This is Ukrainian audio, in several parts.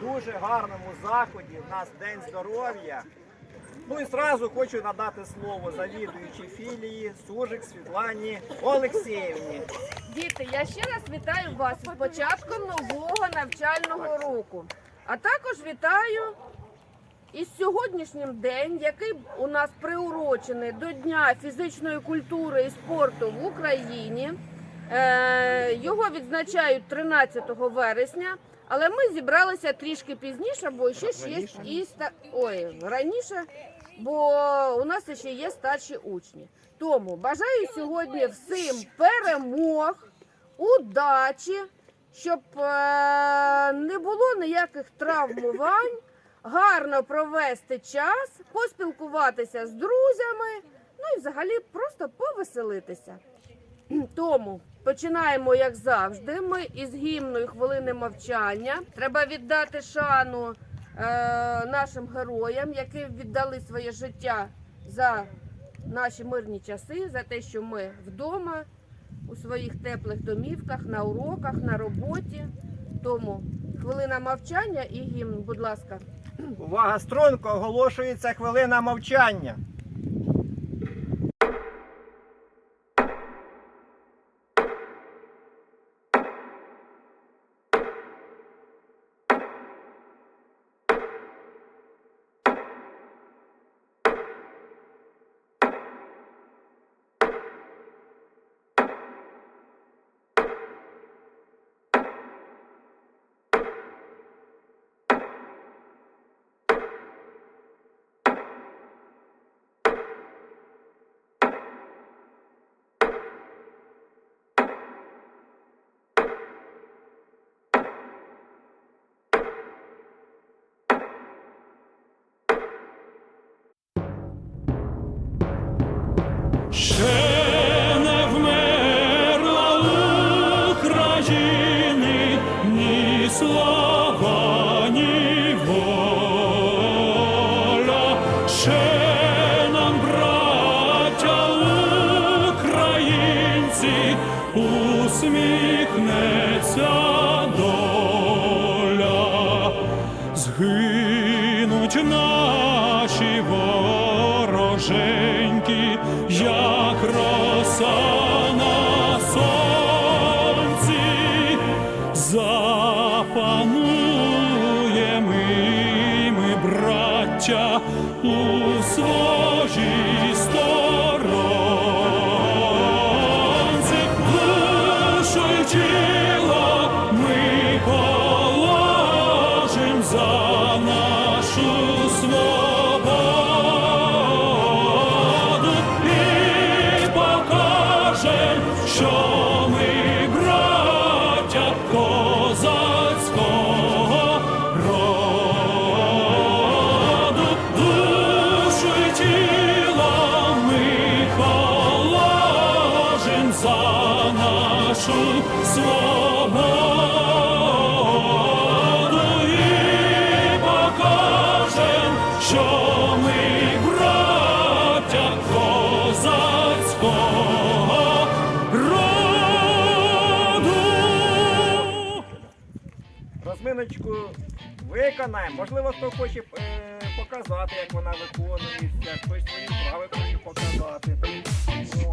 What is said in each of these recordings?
дуже гарному заході. У нас День здоров'я. Ну і зразу хочу надати слово завідуючій філії Сужик Світлані Олексіївні. Діти, я ще раз вітаю вас з початком нового навчального року. А також вітаю із сьогоднішнім день, який у нас приурочений до Дня фізичної культури і спорту в Україні. Е, Його відзначають 13 вересня, але ми зібралися трішки пізніше, бо ще ж є і ста... Ой, раніше, бо у нас ще є старші учні. Тому бажаю сьогодні всім перемог, удачі, щоб е, не було ніяких травмувань, гарно провести час, поспілкуватися з друзями, ну і взагалі просто повеселитися. Тому починаємо, як завжди. Ми із гімною хвилини мовчання. Треба віддати шану е, нашим героям, які віддали своє життя за наші мирні часи, за те, що ми вдома, у своїх теплих домівках, на уроках, на роботі. Тому хвилина мовчання і гімн, будь ласка. Увага, струнко, оголошується хвилина мовчання. Усміхнеться доля. Згинуть наші вороженьки, як роса на сонці, запануємо ми, браття, у своїй Розминочку виконаємо. Можливо, хто хоче е, показати, як вона виконується, хтось свої вправи хоче показати. О.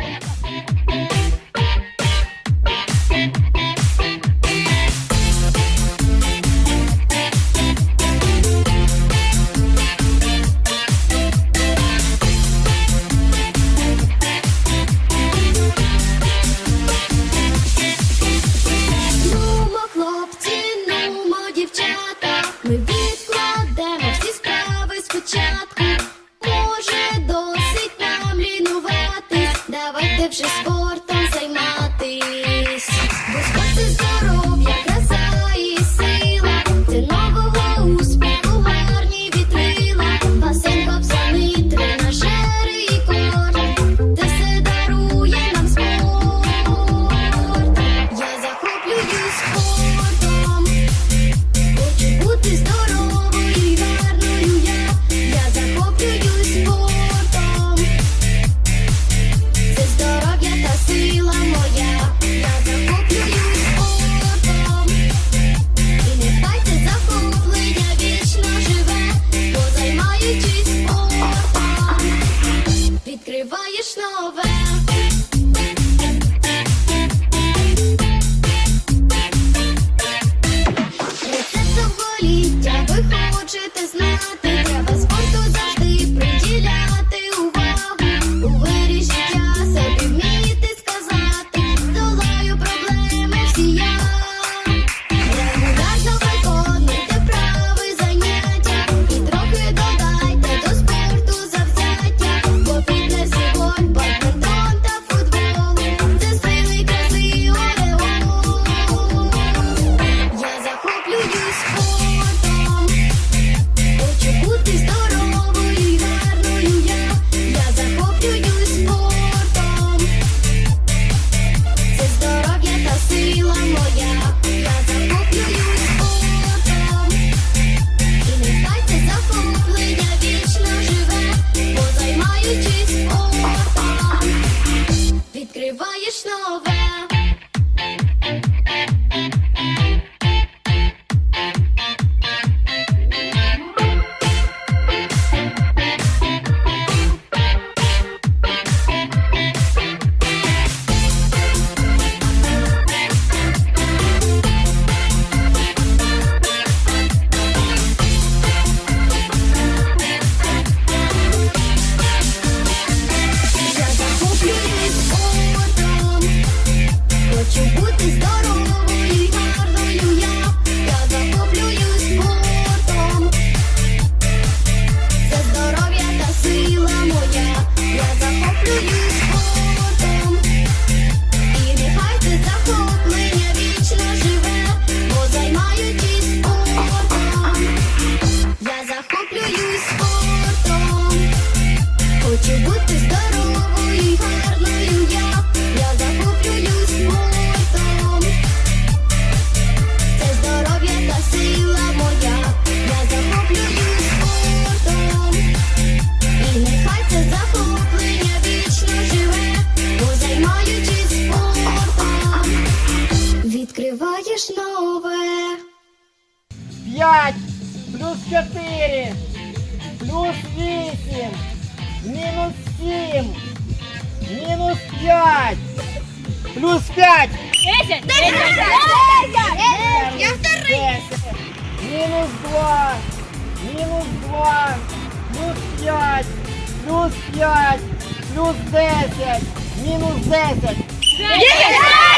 відкриваєш нове. знаєш нове. П'ять плюс четыре плюс вісім, минус семь минус п'ять, плюс п'ять. минус два, минус два, плюс п'ять, плюс п'ять, плюс десять, минус десять. Десять!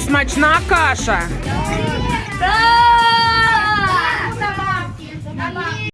смачна каша. Так!